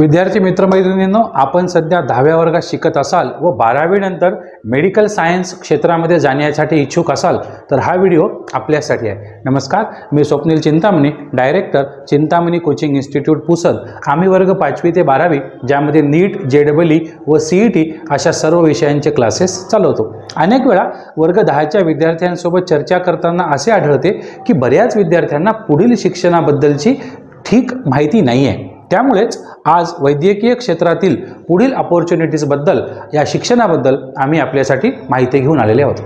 विद्यार्थी मित्रमैत्रिणींनो आपण सध्या दहाव्या वर्गात शिकत असाल व बारावीनंतर मेडिकल सायन्स क्षेत्रामध्ये जाण्यासाठी इच्छुक असाल तर हा व्हिडिओ आपल्यासाठी आहे. नमस्कार मी Swapnil Chintamani director Chintamani coaching institute Pusad. आम्ही वर्ग पाचवी ते बारावी ज्यामध्ये नीट जे डबल ई व सी ई टी अशा सर्व विषयांचे क्लासेस चालवतो. अनेक वेळा वर्ग दहाच्या विद्यार्थ्यांसोबत चर्चा करताना असे आढळते की बऱ्याच विद्यार्थ्यांना पुढील शिक्षणाबद्दलची ठीक माहिती नाही आहे त्यामुळेच आज वैद्यकीय क्षेत्रातील पुढील अपॉर्च्युनिटीजबद्दल या शिक्षणाबद्दल आम्ही आपल्यासाठी माहिती घेऊन आलेले आहोत.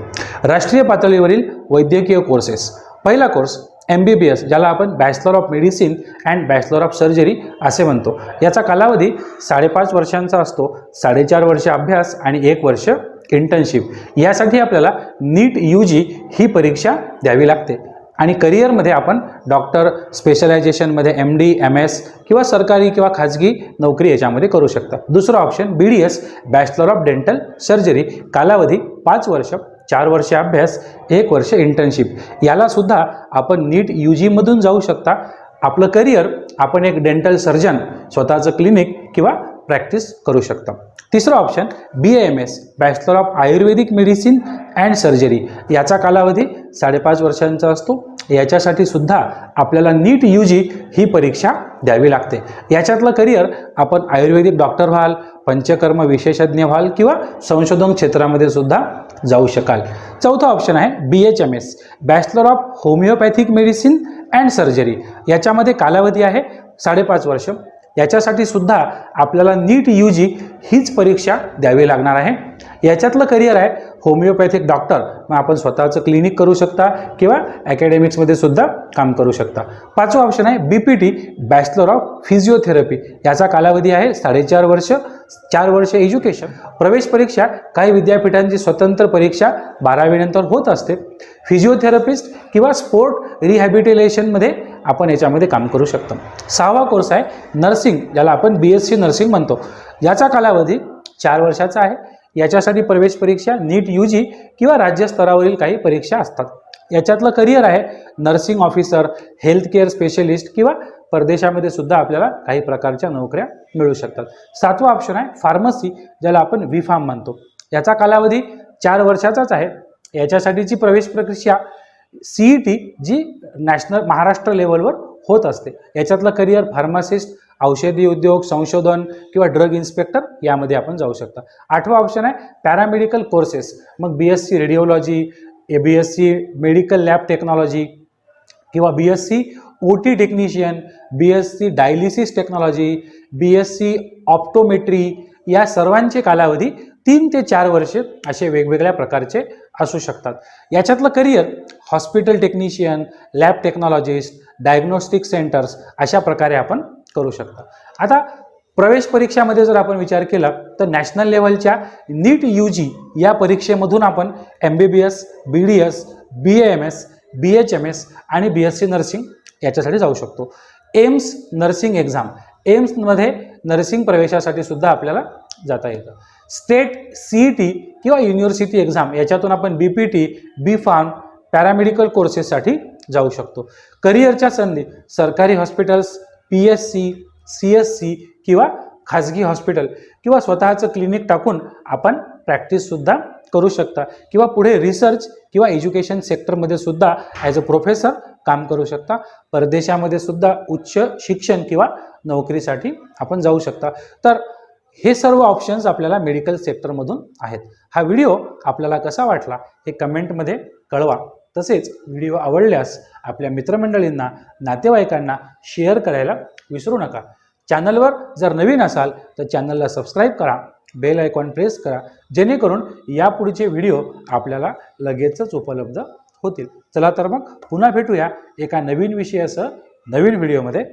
राष्ट्रीय पातळीवरील वैद्यकीय कोर्सेस पहिला course M B B S ज्याला आपण bachelor of medicine and bachelor of surgery असे म्हणतो. याचा कालावधी साडेपाच वर्षांचा असतो साडेचार वर्ष अभ्यास आणि एक वर्ष इंटर्नशिप यासाठी आपल्याला नीट यू जी ही परीक्षा द्यावी लागते. आणि करिअरमध्ये आपण डॉक्टर स्पेशलायझेशनमध्ये एम डी एम एस किंवा सरकारी किंवा खाजगी नोकरी याच्यामध्ये करू शकता. दुसरं option B D S bachelor of dental surgery कालावधी पाच वर्ष चार वर्ष अभ्यास एक वर्ष इंटर्नशिप यालासुद्धा आपण नीट यू जीमधून जाऊ शकता. आपलं करिअर आपण एक डेंटल सर्जन स्वतःचं क्लिनिक किंवा प्रॅक्टिस करू शकता. तिसरं option B M S bachelor of Ayurvedic medicine and surgery याचा कालावधी साडेपाच वर्षांचा असतो. याच्यासाठी सुद्धा आपल्याला नीट यू जी ही परीक्षा द्यावी लागते. याच्यातलं करिअर आपण आयुर्वेदिक डॉक्टर व्हाल पंचकर्म विशेषज्ञ व्हाल किंवा संशोधन क्षेत्रामध्ये सुद्धा जाऊ शकाल. चौथा ऑप्शन आहे B H M S bachelor of homeopathic medicine and surgery याच्यामध्ये कालावधी आहे साडेपाच वर्ष. याच्यासाठी सुद्धा आपल्याला नीट यू जी हीच परीक्षा द्यावी लागणार आहे. याच्यातलं करिअर आहे होमिओपॅथिक डॉक्टर मग आपण स्वतःचं क्लिनिक करू शकता किंवा अकॅडमिक्समध्ये सुद्धा काम करू शकता. पाचवं ऑप्शन आहे B P T bachelor of physiotherapy याचा कालावधी आहे साडेचार वर्ष चार वर्ष एज्युकेशन प्रवेश परीक्षा काही विद्यापीठांची स्वतंत्र परीक्षा बारावीनंतर होत असते. फिजिओथेरपिस्ट किंवा स्पोर्ट रिहॅबिटेलेशनमध्ये आपण याच्यामध्ये काम करू शकतो. सहावा कोर्स आहे नर्सिंग ज्याला आपण बी एस सी नर्सिंग म्हणतो. याचा कालावधी चार वर्षाचा आहे. याच्यासाठी प्रवेश परीक्षा नीट यू जी किंवा राज्यस्तरावरील काही परीक्षा असतात. याच्यातलं करिअर आहे nursing officer health care specialist किंवा परदेशामध्ये सुद्धा आपल्याला काही प्रकारच्या नोकऱ्या मिळू शकतात. सातवा ऑप्शन आहे फार्मसी ज्याला आपण व्ही फार्म म्हणतो. याचा कालावधी चार वर्षाचाच आहे. याच्यासाठीची प्रवेश परीक्षा सी ई टी जी नॅशनल महाराष्ट्र लेवलवर होत असते. याच्यातलं करिअर फार्मासिस्ट औषधी उद्योग संशोधन किंवा ड्रग इन्स्पेक्टर यामध्ये आपण जाऊ शकता. आठवा ऑप्शन आहे पॅरामेडिकल कोर्सेस. मग B S C radiology A B S C medical lab technology किंवा B S C O T technician B S C dialysis technology B S C optometry या सर्वांचे कालावधी तीन ते चार वर्षे असे वेगवेगळ्या प्रकारचे असू शकतात. याच्यातलं career hospital technician lab technologist diagnostic centres अशा प्रकारे आपण करू शकता. आता प्रवेश परीक्षामध्ये जर आपण विचार केला तर नॅशनल लेवलच्या नीट यू जी या परीक्षेमधून आपण M B B S B D S B M S B H M S आणि बी एस सी नर्सिंग याच्यासाठी जाऊ शकतो. एम्स नर्सिंग एक्झाम एम्समध्ये नर्सिंग प्रवेशासाठी सुद्धा आपल्याला जाता येतं. स्टेट सी ई टी किंवा युनिव्हर्सिटी एक्झाम याच्यातून आपण B P T B pharm paramedical कोर्सेससाठी जाऊ शकतो. करिअरच्या संधी सरकारी hospitals P S C C S C किंवा खाजगी हॉस्पिटल किंवा स्वतःचं क्लिनिक टाकून आपण प्रॅक्टिससुद्धा करू शकता. किंवा पुढे रिसर्च किंवा एज्युकेशन सेक्टरमध्ये सुद्धा ॲज अ प्रोफेसर काम करू शकता. परदेशामध्ये सुद्धा उच्च शिक्षण किंवा नोकरीसाठी आपण जाऊ शकता. तर हे सर्व ऑप्शन्स आपल्याला मेडिकल सेक्टरमधून आहेत. हा व्हिडिओ आपल्याला कसा वाटला हे कमेंटमध्ये कळवा. तसेच व्हिडिओ आवडल्यास आपल्या मित्रमंडळींना नातेवाईकांना शेअर करायला विसरू नका. चॅनलवर जर नवीन असाल तर चॅनलला सबस्क्राईब करा बेल आयकॉन प्रेस करा जेणेकरून यापुढचे व्हिडिओ आपल्याला लगेचच उपलब्ध होतील. चला तर मग पुन्हा भेटूया एका नवीन विषयासह नवीन व्हिडिओमध्ये.